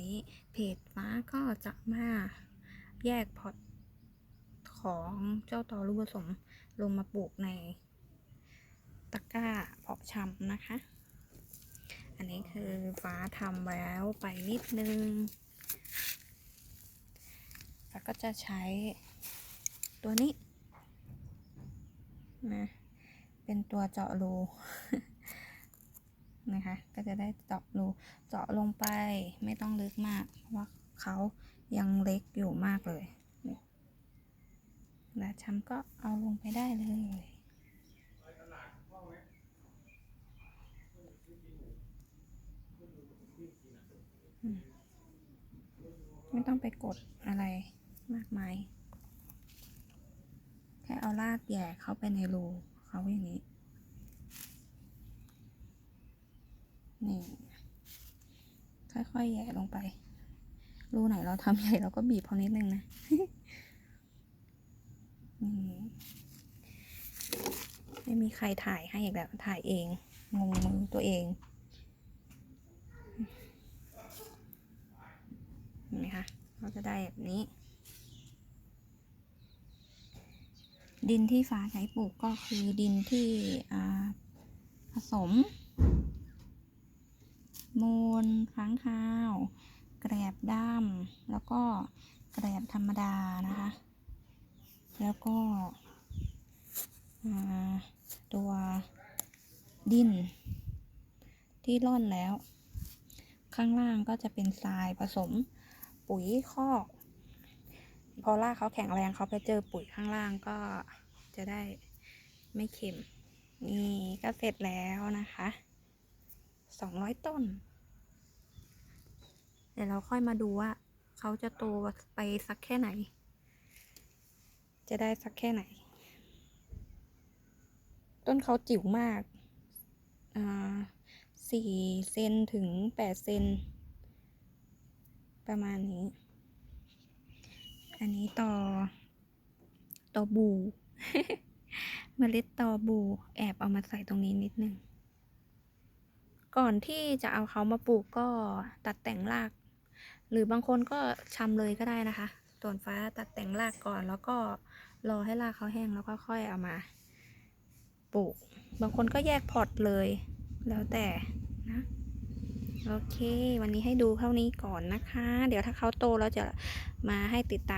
นี้เพจฟ้าก็จะมาแยกพอตของเจ้าต่อลูกผสมลงมาปลูกในตะกร้าเพาะชำนะคะ อันนี้คือฟ้าทำแล้วไปนิดนึง แล้วก็จะใช้ตัวนี้นะเป็นตัวเจาะรู นะคะ ก็จะได้เจาะรูเจาะลงไปไม่ต้องลึกมากเพราะว่าเขายังเล็กอยู่มากเลยแล้วช้ำก็เอาลงไปได้เลยไม่ต้องไปกดอะไรมากมาย แค่เอาลากแย่เข้าไปในรูเขาอย่างนี้ นี่ ค่อยๆแย่ลงไป รูไหนเราทำใหญ่เราก็บีบพอนิดนึงนะนไม่มีใครถ่ายให้อีกแล้วถ่ายเอง งงมือตัวเองเห็นไหมคะเราจะได้แบบนี้ ดินที่ฟ้าใช้ปลูกก็คือดินที่ผสม ค้างคาว แกรบด้ามแล้วก็แกรบธรรมดานะคะ แล้วก็ตัวดิน ที่ร่อนแล้ว ข้างล่างก็จะเป็นทรายผสมปุ๋ยคอก พอรากเขาแข็งแรงเขาไปเจอปุ๋ยข้างล่างก็จะได้ไม่เค็ม นี่ก็เสร็จแล้วนะคะสองร้อยต้น เดี๋ยวเราค่อยมาดูว่า เขาจะโตไปสักแค่ไหน จะได้สักแค่ไหน ต้นเขาจิ๋วมาก อ่าสี่เซนถึงแปดเซนประมาณนี้ อันนี้ต่อ ต่อบูเมล็ดต่อบูแอบเอามาใส่ตรงนี้นิดนึง ก่อนที่จะเอาเขามาปลูกก็ตัดแต่งราก หรือบางคนก็ชำเลยก็ได้นะคะส่วนฟ้าตัดแต่งรากก่อน แล้วก็รอให้รากเขาแห้งแล้วก็ค่อยเอามาปลูก บางคนก็แยกพอร์ตเลย แล้วแต่นะโอเค วันนี้ให้ดูเท่านี้ก่อนนะคะ เดี๋ยวถ้าเขาโตแล้วจะมาให้ติดตาม